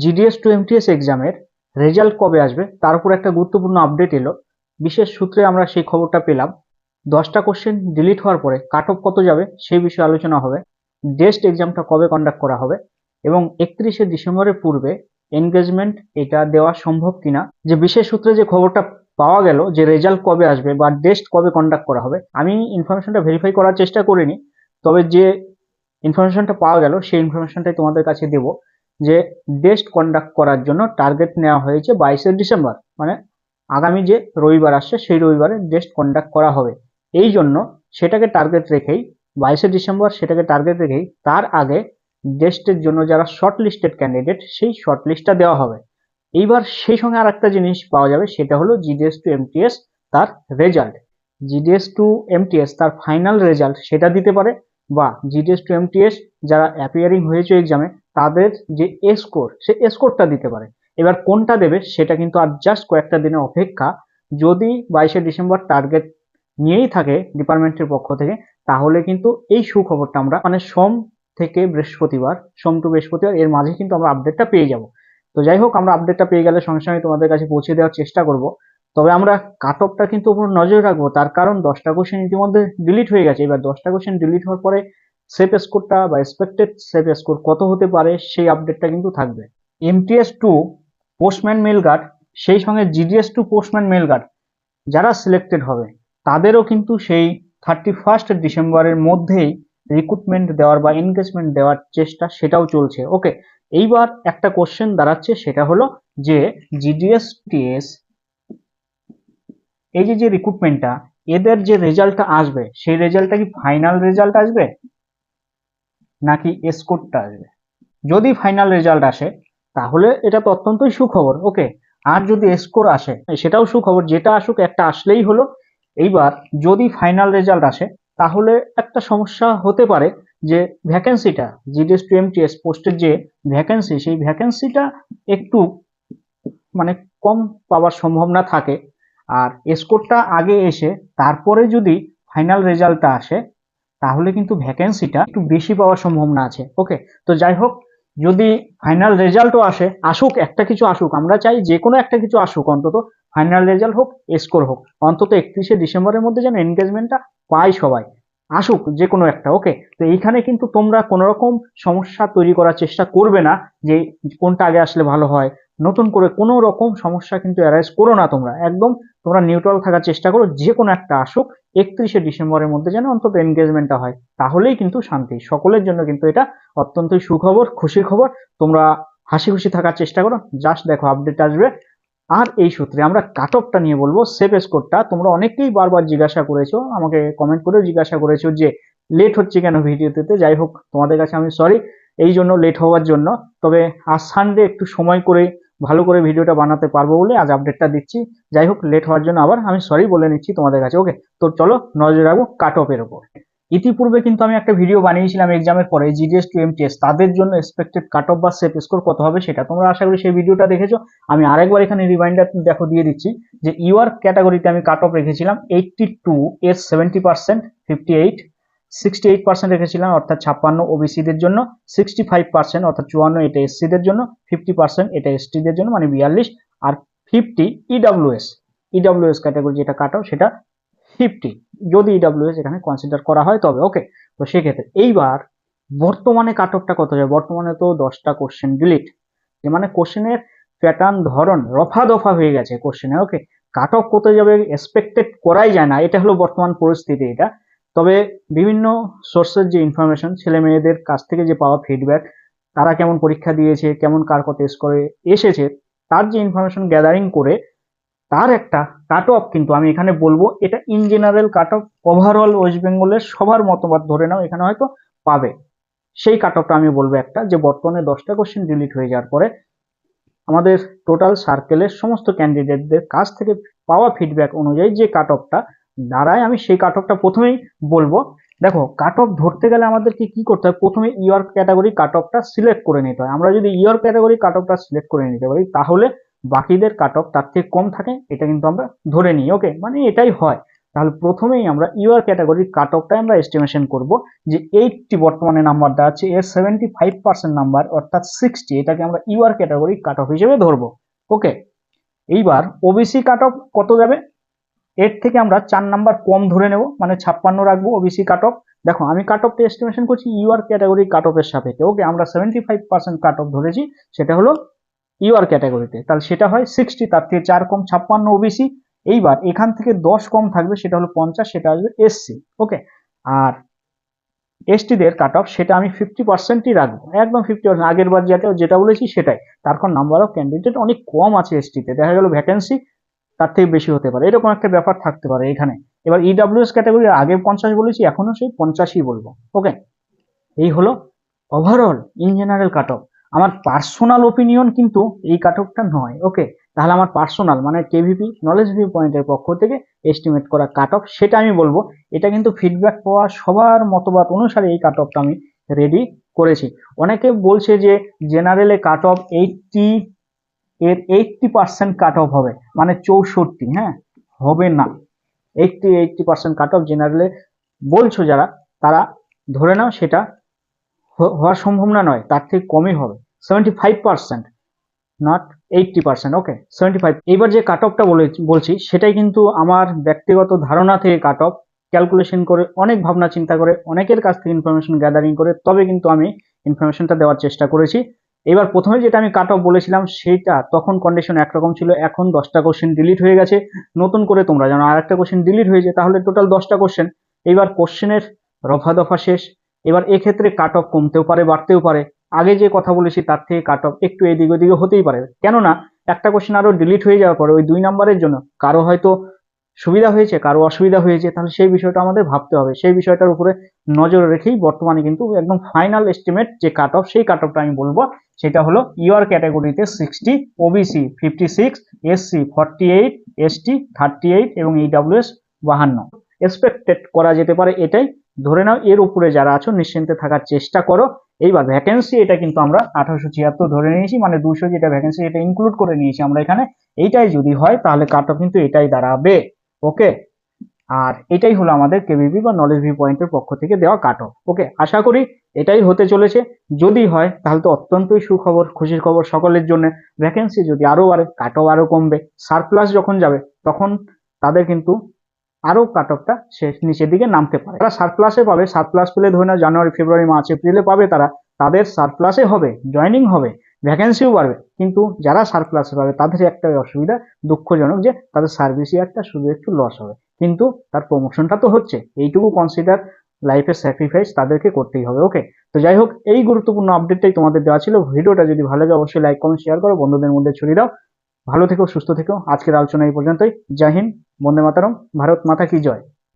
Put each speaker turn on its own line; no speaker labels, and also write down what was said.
GDS to MTS এক্সামের result কবে আসবে, তার উপর একটা গুরুত্বপূর্ণ আপডেট এলো। বিশেষ সূত্রে আমরা সেই খবরটা পেলাম। দশটা কোশ্চেন ডিলিট হওয়ার পরে কাট অফ কত যাবে সেই বিষয়ে আলোচনা হবে। ডেস্ট এক্সামটা কবে কন্ডাক্ট করা হবে এবং একত্রিশে ডিসেম্বরের পূর্বে এনগেজমেন্ট এটা দেওয়া সম্ভব কিনা। যে বিশেষ সূত্রে যে খবরটা পাওয়া গেল যে রেজাল্ট কবে আসবে বা টেস্ট কবে কন্ডাক্ট করা হবে, আমি ইনফরমেশনটা ভেরিফাই করার চেষ্টা করিনি। তবে যে ইনফরমেশনটা পাওয়া গেল সেই ইনফরমেশনটাই তোমাদের কাছে দেব। যে টেস্ট কন্ডাক্ট করার জন্য টার্গেট নেওয়া হয়েছে বাইশে ডিসেম্বর। মানে আগামী যে রবিবার আসছে, সেই রবিবারে টেস্ট কন্ডাক্ট করা হবে। এই জন্য সেটাকে টার্গেট রেখেই, বাইশে ডিসেম্বর সেটাকে টার্গেট রেখেই তার আগে টেস্টের জন্য যারা শর্ট লিস্টেড ক্যান্ডিডেট সেই শর্ট লিস্টটা দেওয়া হবে। এইবার সেই সঙ্গে আর একটা জিনিস পাওয়া যাবে, সেটা হলো জিডিএস টু এমটিএস তার রেজাল্ট জিডিএস টু এমটিএস তার ফাইনাল রেজাল্ট সেটা দিতে পারে বা জিডিএস টু এমটিএস যারা অ্যাপিয়ারিং হয়েছে এক্সামে তাদের যে স্কোর সে স্কোরটা দিতে পারে। এবার কোনটা দেবে, সেটা কিন্তু আর জাস্ট কয়েকটা দিনের অপেক্ষা। যদি বাইশে ডিসেম্বর টার্গেট নিয়েই থাকে ডিপার্টমেন্টের পক্ষ থেকে, তাহলে কিন্তু এই সুখবরটা আমরা মানে সোম থেকে বৃহস্পতিবার, সোম টু বৃহস্পতিবার, এর মাঝে কিন্তু আমরা আপডেটটা পেয়ে যাব। তো যাই হোক, আমরা আপডেটটা পেয়ে গেলে সঙ্গে সঙ্গে তোমাদের কাছে পৌঁছে দেওয়ার চেষ্টা করব। তবে আমরা কাট অফটা কিন্তু উপর নজর রাখব, তার কারণ দশটা কোশ্চেন ইতিমধ্যে ডিলিট হয়ে গেছে। এবার দশটা কোশ্চেন ডিলিট হওয়ার পরে সেফ স্কোরটা বা এক্সপেক্টেড সেফ স্কোর কত হতে পারে সেই আপডেটটা কিন্তু থাকবে। MTS to postman mail guard সেই সঙ্গে GDS to postman mail guard যারা সিলেক্টেড হবে, তাদেরও কিন্তু সেই থার্টি ফার্স্ট ডিসেম্বরের মধ্যেই রিক্রুটমেন্ট দেওয়ার বা এনগেজমেন্ট দেওয়ার চেষ্টা সেটাও চলছে। ওকে এইবার একটা কোশ্চেন দাঁড়াচ্ছে, সেটা হলো যে জিডিএস টিএস এই যে যে রিক্রুটমেন্টটা এদের যে রেজাল্টটা আসবে, সেই রেজাল্টটা কি ফাইনাল রেজাল্ট আসবে? নাকি স্কোরটা আসবে? যদি ফাইনাল রেজাল্ট আসে, তাহলে এটা তো অত্যন্তই সুখবর। ওকে আর যদি স্কোর আসে, সেটাও সুখবর। যেটা আসুক, একটা আসলেই হলো। এইবার যদি ফাইনাল রেজাল্ট আসে, তাহলে একটা সমস্যা হতে পারে যে ভ্যাকেন্সিটা জিডিএস টু এমটিএস পোস্টের যে ভ্যাকেন্সি সেই ভ্যাকেন্সিটা একটু মানে কম পাওয়ার সম্ভাবনা থাকে। আর স্কোরটা আগে এসে, তারপরে যদি ফাইনাল রেজাল্টটা আসে তাহলে কিন্তু ভ্যাকেন্সিটা একটু বেশি পাওয়ার সম্ভাবনা আছে। ওকে তো যাই হোক, যদি ফাইনাল রেজাল্টও আসে, আসুক, একটা কিছু আসুক, আমরা চাই যে কোনো একটা কিছু আসুক, অন্তত ফাইনাল রেজাল্ট হোক স্কোর হোক। অন্তত একত্রিশে ডিসেম্বরের মধ্যে যেন এনগেজমেন্টটা পাই সবাই। আসুক যে কোনো একটা ওকে তো এইখানে কিন্তু তোমরা কোনো রকম সমস্যা তৈরি করার চেষ্টা করবে না যে কোনটা আগে আসলে ভালো হয়। নতুন করে কোনো রকম সমস্যা কিন্তু অ্যারাইজ করো না তোমরা। একদম তোমরা নিউট্রাল থাকার চেষ্টা করো, যে কোনো একটা আসুক, একত্রিশে ডিসেম্বরের মধ্যে যেন অন্তত এনগেজমেন্টটা হয়, তাহলেই কিন্তু শান্তি। সকলের জন্য কিন্তু এটা অত্যন্তই সুখবর, খুশির খবর। তোমরা হাসি খুশি থাকার চেষ্টা করো জাস্ট দেখো আপডেট আসবে। আর এই সূত্রে আমরা কাট অফটা নিয়ে বলব সেফ স্কোরটা তোমরা অনেকেই বারবার জিজ্ঞাসা করেছ, আমাকে কমেন্ট করেও জিজ্ঞাসা করেছ যে লেট হচ্ছে কেন ভিডিওতে? যাই হোক, তোমাদের কাছে আমি সরি এই জন্য লেট হওয়ার জন্য। তবে আজ সানডে একটু সময় করে ভালো করে ভিডিওটা বানাতে পারব বলে আজ আপডেটটা দিচ্ছি। যাই হোক লেট হওয়ার জন্য আবার আমি সরি বলে নিচ্ছি তোমাদের কাছে। ওকে তো চলো নজর রাখব কাট অফের ওপর ইতিপূর্বে কিন্তু আমি একটা ভিডিও বানিয়েছিলাম এক্সামের পরে জিডিএস টু এমটিএস তাদের জন্য এক্সপেক্টেড কাট অফ বা সেফ স্কোর কত হবে সেটা তোমরা আশা করি সেই ভিডিওটা দেখেছ। আমি আরেকবার এখানে রিমাইন্ডার দেখো, দিয়ে দিচ্ছি যে ইউআর ক্যাটাগরিতে আমি কাট অফ রেখেছিলাম এইটটি টু এর seventy percent fifty eight sixty eight percent রেখেছিলাম, অর্থাৎ ছাপ্পান্ন ওবিসিদের জন্য সিক্সটি ফাইভ পার্সেন্ট অর্থাৎ চুয়ান্ন এটা এসসিদের জন্য ফিফটি পার্সেন্ট এটা এসটিদের জন্য মানে বিয়াল্লিশ, আর ফিফটি ইডাব্লিউএস ইডাব্লিউএস ক্যাটাগরি যেটা কাটো সেটা ফিফটি যদি ইডাব্লিউএস এখানে কনসিডার করা হয় তবে ওকে তো সেক্ষেত্রে এইবার বর্তমানে কাট অফটা কত যায়? বর্তমানে তো দশটা কোশ্চেন ডিলিট যে মানে কোশ্চেনের প্যাটার্ন ধরন রফা দফা হয়ে গেছে কোশ্চেনে ওকে কাট অফ কত যাবে? এক্সপেক্টেড করাই যায় না, এটা হলো বর্তমান পরিস্থিতি এটা। তবে বিভিন্ন সোর্সের যে ইনফরমেশন ছেলে মেয়েদের কাছ থেকে যে পাওয়া ফিডব্যাক তারা কেমন পরীক্ষা দিয়েছে, কেমন কার কত স্কোরে এসেছে, তার যে ইনফরমেশন গ্যাদারিং করে, তার একটা কাট অফ কিন্তু আমি এখানে বলব, এটা in general cut off overall West বেঙ্গলের সবার মতবাদ ধরে নাও, এখানে হয়তো পাবে। সেই কাট অফটা আমি বলব একটা, যে বর্তমানে দশটা কোশ্চেন ডিলিট হয়ে যাওয়ার পরে, আমাদের টোটাল সার্কেলের সমস্ত ক্যান্ডিডেটদের কাছ থেকে পাওয়া ফিডব্যাক অনুযায়ী যে কাট অফটা দাঁড়ায়, আমি সেই কাট অফটা প্রথমেই বলব। দেখো কাট অফ ধরতে গেলে আমাদেরকে কি করতে হয়? প্রথমে ইয়ার ক্যাটাগরি কাট অফটা সিলেক্ট করে নিতে হয়। আমরা যদি ইয়ার ক্যাটাগরি কাট অফটা সিলেক্ট করে নিতে পারি, তাহলে বাকিদের কাট অফ তার থেকে কম থাকে, এটা কিন্তু আমরা ধরে নিই ওকে মানে এটাই হয়। তাহলে প্রথমেই আমরা ইউআর ক্যাটাগরির কাট অফটাই আমরা এস্টিমেশন করব যে এইটটি বর্তমানে নাম্বার দেওয়া আছে, এর সেভেন্টি ফাইভ পার্সেন্ট নাম্বার অর্থাৎ সিক্সটি এটাকে আমরা ইউআর ক্যাটাগরি কাট অফ হিসেবে ধরবো ওকে এইবার ওবিসি কাট অফ কত যাবে? এর থেকে আমরা চার নাম্বার কম ধরে নেব মানে ছাপ্পান্ন রাখব ওবিসি কাট অফ দেখো, আমি কাট অফটা এস্টিমেশন করছি ইউআর ক্যাটাগরি কাট অফের সাপেক্ষে। ওকে আমরা seventy five percent cut off ধরেছি, সেটা হলো ইউআর ক্যাটাগরিতে তাহলে সেটা হয় সিক্সটি তার থেকে চার কম ছাপ্পান্ন ওবিসি এইবার এখান থেকে দশ কম থাকবে, সেটা হলো পঞ্চাশ, সেটা আসবে এসসি ওকে আর এসটিদের কাট অফ সেটা আমি ফিফটি পার্সেন্টই রাখব। একদম ফিফটি পার্সেন্ট আগের বার যেটা যেটা বলেছি সেটাই। তার কারণ নাম্বার অফ ক্যান্ডিডেট অনেক কম আছে এসটিতে দেখা গেল ভ্যাকেন্সি তার থেকে বেশি হতে পারে। এরকম একটা ব্যাপার থাকতে পারে এখানে। এবার ইডাব্লিউএস ক্যাটাগরি আগে পঞ্চাশ বলেছি এখনও সেই পঞ্চাশই বলব। ওকে এই হলো overall in general cut off আমার পার্সোনাল ওপিনিয়ন কিন্তু এই কাট অফটা নয়। ওকে তাহলে আমার পার্সোনাল মানে কেভিপি নলেজ ভিউ পয়েন্টের পক্ষ থেকে এস্টিমেট করা কাট অফ সেটা আমি বলব। এটা কিন্তু ফিডব্যাক পাওয়া সবার মতবাদ অনুসারে এই কাট অফটা আমি রেডি করেছি। অনেকে বলছে যে জেনারেলে কাট অফ এইটটি এর এইটটি পার্সেন্ট কাট অফ হবে মানে চৌষট্টি হ্যাঁ? হবে না। Eighty eighty percent cut off জেনারেলে বলছো যারা, তারা ধরে নাও সেটা হওয়ার সম্ভাবনা নয়, তার থেকে কমই হবে। Seventy five percent not eighty percent okay seventy five এইবার যে কাট অফটা বলে বলছি, সেটাই কিন্তু আমার ব্যক্তিগত ধারণা থেকে কাট অফ ক্যালকুলেশন করে, অনেক ভাবনা চিন্তা করে, অনেকের কাছ থেকে ইনফরমেশন গ্যাদারিং করে, তবে কিন্তু আমি ইনফরমেশনটা দেওয়ার চেষ্টা করেছি। এবার প্রথমে যেটা আমি কাট অফ বলেছিলাম সেটা তখন কন্ডিশন একরকম ছিল, এখন দশটা কোশ্চেন ডিলিট হয়ে গেছে। নতুন করে তোমরা জানো, আর একটা কোশ্চেন ডিলিট হয়েছে তাহলে টোটাল দশটা কোশ্চেন এবার কোশ্চেনের রফা দফা শেষ। এবার এক্ষেত্রে কাট অফ কমতেও পারে, বাড়তেও পারে। আগে যে কথা বলেছি, তার থেকে কাট অফ একটু এদিক ওদিকে হতেই পারে। কেননা, একটা কোশ্চেন আরও ডিলিট হয়ে যাওয়ার পরে ওই দুই নাম্বারের জন্য কারও হয়তো সুবিধা হয়েছে, কারও অসুবিধা হয়েছে, তাহলে সেই বিষয়টা আমাদের ভাবতে হবে। সেই বিষয়টার উপরে নজর রেখেই বর্তমানে কিন্তু একদম ফাইনাল এস্টিমেট যে কাট অফ সেই কাট অফটা আমি বলব, সেটা হলো ইউআর ক্যাটাগরিতে sixty OBC fifty six SC forty eight ST thirty eight এবং ইডাব্লিউএস বাহান্ন। এক্সপেক্টেড করা যেতে পারে এটাই। ধরে নাও এর উপরে যারা আছো, নিশ্চিন্তে থাকার চেষ্টা করো। এইবার ভ্যাকেন্সি এটা কিন্তু আমরা আঠারোশো ছিয়াত্তর ধরে নিয়েছি মানে দুশো যেটা ভ্যাকেন্সি এটা ইনক্লুড করে নিয়েছি আমরা এখানে। এইটাই যদি হয়, তাহলে কাট অফ কিন্তু এটাই দাঁড়াবে। ওকে আর এটাই হলো আমাদের কেভিপি বা নলেজ ভিউ পয়েন্টের পক্ষ থেকে দেওয়া কাট ওকে আশা করি এটাই হতে চলেছে। যদি হয়, তাহলে তো অত্যন্তই সুখবর, খুশির খবর সকলের জন্য। ভ্যাকেন্সি যদি আরও বাড়ে কাট অফ আরও কমবে। সারপ্লাস যখন যাবে, তখন তাদের কিন্তু আরও কাট অফটা শেষ নিচের দিকে নামতে পারে। তারা সারপ্লাসে পাবে সারপ্লাস পেলে ধরে নাও, জানুয়ারি, ফেব্রুয়ারি, মার্চ, এপ্রিলে পাবে তারা। তাদের সারপ্লাসে হবে জয়নিং হবে। ভ্যাকেন্সিও বাড়বে। কিন্তু যারা সারপ্লাসে পাবে, তাদের একটাই অসুবিধা, দুঃখজনক যে তাদের সার্ভিস ইয়ারটা শুধু একটু লস হবে। কিন্তু তার প্রমোশনটা তো হচ্ছে, এইটুকু কনসিডার লাইফের স্যাক্রিফাইস তাদেরকে করতেই হবে ওকে তো যাই হোক, এই গুরুত্বপূর্ণ আপডেটটাই তোমাদের দেওয়া ছিল। ভিডিওটা যদি ভালো লাগে, অবশ্যই লাইক কমেন্ট শেয়ার করো, বন্ধুদের মধ্যে ছড়িয়ে দাও। ভালো থেকো, সুস্থ থেকো। আজকের আলোচনা এই পর্যন্তই। জয় হিন্দ, বন্দে মাতারম। ভারত মাতা কি জয়?